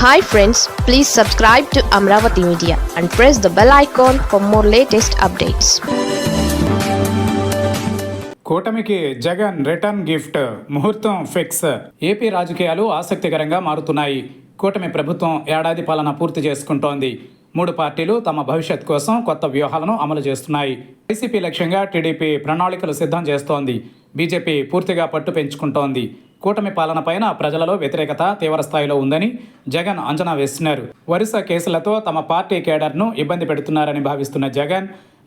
Hi friends please subscribe to Amaravati media and press the bell icon for more latest updates కూటమికి Jagan return gift ముహూర్తం fix AP రాజకీయాలు ఆసక్తికరంగా మారుతున్నాయి. కూటమి ప్రభుత్వం ఏడాది పాలన పూర్తి చేసుకుంటోంది. మూడు పార్టీలు తమ భవిష్యత్ కోసం కొత్త వ్యూహాలను అమలు చేస్తున్నాయి. వైసీపీ లక్ష్యంగా టీడీపీ ప్రణాళికలు సిద్ధం చేస్తోంది. బీజేపీ పూర్తిగా పట్టు పెంచుకుంటోంది. కూటమి పాలన పైన ప్రజలలో వ్యతిరేకత తీవ్రస్థాయిలో ఉందని జగన్ అంచనా వేస్తున్నారు. వరుస కేసులతో తమ పార్టీ కేడర్ను ఇబ్బంది పెడుతున్నారని భావిస్తున్న జగన్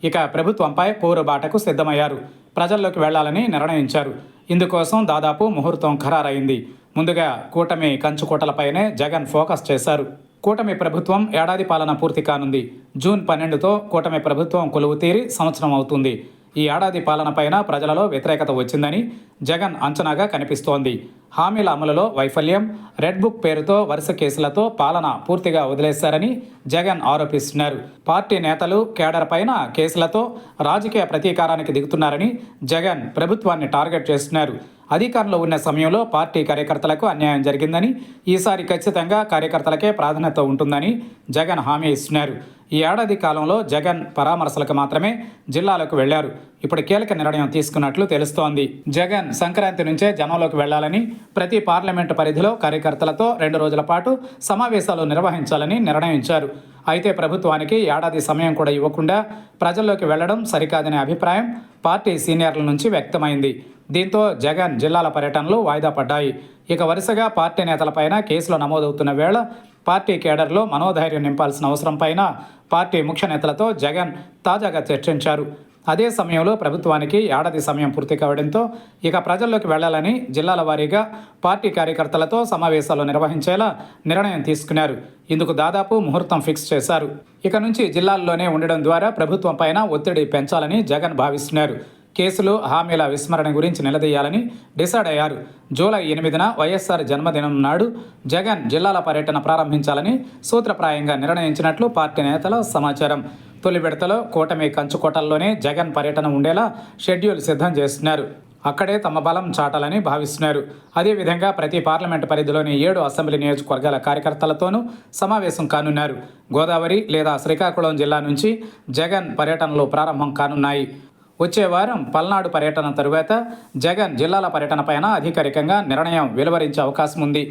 ఇక ప్రభుత్వంపై పోరుబాటకు సిద్ధమయ్యారు. ప్రజల్లోకి వెళ్ళాలని నిర్ణయించారు. ఇందుకోసం దాదాపు ముహూర్తం ఖరారైంది. ముందుగా కూటమి కంచుకోటలపైనే జగన్ ఫోకస్ చేశారు. కూటమి ప్రభుత్వం ఏడాది పాలన పూర్తి కానుంది. జూన్ పన్నెండుతో కూటమి ప్రభుత్వం కొలువు తీరి సంవత్సరం అవుతుంది. ఈ ఏడాది పాలనపైన ప్రజలలో వ్యతిరేకత వచ్చిందని జగన్ అంచనాగా కనిపిస్తోంది. హామీల అమలులో వైఫల్యం రెడ్ బుక్ పేరుతో వరుస కేసులతో పాలన పూర్తిగా వదిలేశారని జగన్ ఆరోపిస్తున్నారు. పార్టీ నేతలు కేడర్ పైన కేసులతో రాజకీయ ప్రతీకారానికి దిగుతున్నారని జగన్ ప్రభుత్వాన్ని టార్గెట్ చేస్తున్నారు. అధికారంలో ఉన్న సమయంలో పార్టీ కార్యకర్తలకు అన్యాయం జరిగిందని ఈసారి ఖచ్చితంగా కార్యకర్తలకే ప్రాధాన్యత ఉంటుందని జగన్ హామీ ఇస్తున్నారు. ఈ ఏడాది కాలంలో జగన్ పరామర్శలకు మాత్రమే జిల్లాలకు వెళ్ళారు. ఇప్పుడు కీలక నిర్ణయం తీసుకున్నట్లు తెలుస్తోంది. జగన్ సంక్రాంతి నుంచే జనంలోకి వెళ్ళాలని ప్రతి పార్లమెంటు పరిధిలో కార్యకర్తలతో రెండు రోజుల పాటు సమావేశాలు నిర్వహించాలని నిర్ణయించారు. అయితే ప్రభుత్వానికి ఏడాది సమయం కూడా ఇవ్వకుండా ప్రజల్లోకి వెళ్ళడం సరికాదనే అభిప్రాయం పార్టీ సీనియర్ల నుంచి వ్యక్తమైంది. దీంతో జగన్ జిల్లాల పర్యటనలు వాయిదా పడ్డాయి. ఇక వరుసగా పార్టీ నేతలపైన కేసులు నమోదవుతున్న వేళ పార్టీ కేడర్లో మనోధైర్యం నింపాల్సిన అవసరం పైన పార్టీ ముఖ్య నేతలతో జగన్ తాజాగా చర్చించారు. అదే సమయంలో ప్రభుత్వానికి ఏడాది సమయం పూర్తి కావడంతో ఇక ప్రజల్లోకి వెళ్ళాలని జిల్లాల వారీగా పార్టీ కార్యకర్తలతో సమావేశాలు నిర్వహించేలా నిర్ణయం తీసుకున్నారు. ఇందుకు దాదాపు ముహూర్తం ఫిక్స్ చేశారు. ఇక నుంచి జిల్లాల్లోనే ఉండడం ద్వారా ప్రభుత్వం పైన ఒత్తిడి పెంచాలని జగన్ భావిస్తున్నారు. కేసులు హామీల విస్మరణ గురించి నిలదీయాలని డిసైడ్ అయ్యారు. జూలై ఎనిమిదిన వైఎస్ఆర్ జన్మదినం నాడు జగన్ జిల్లాల పర్యటన ప్రారంభించాలని సూత్రప్రాయంగా నిర్ణయించినట్లు పార్టీ నేతల సమాచారం. తొలి విడతలో కూటమి కంచుకోటల్లోనే జగన్ పర్యటన ఉండేలా షెడ్యూల్ సిద్ధం చేస్తున్నారు అక్కడే తమ బలం చాటాలని భావిస్తున్నారు. అదేవిధంగా ప్రతి పార్లమెంట్ పరిధిలోని ఏడు అసెంబ్లీ నియోజకవర్గాల కార్యకర్తలతోనూ సమావేశం కానున్నారు. గోదావరి లేదా శ్రీకాకుళం జిల్లా నుంచి జగన్ పర్యటనలు ప్రారంభం కానున్నాయి. వచ్చే వారం పల్నాడు పర్యటన తరువాత జగన్ జిల్లాల పర్యటనపైన అధికారికంగా నిర్ణయం వెలువరించే అవకాశం ఉంది.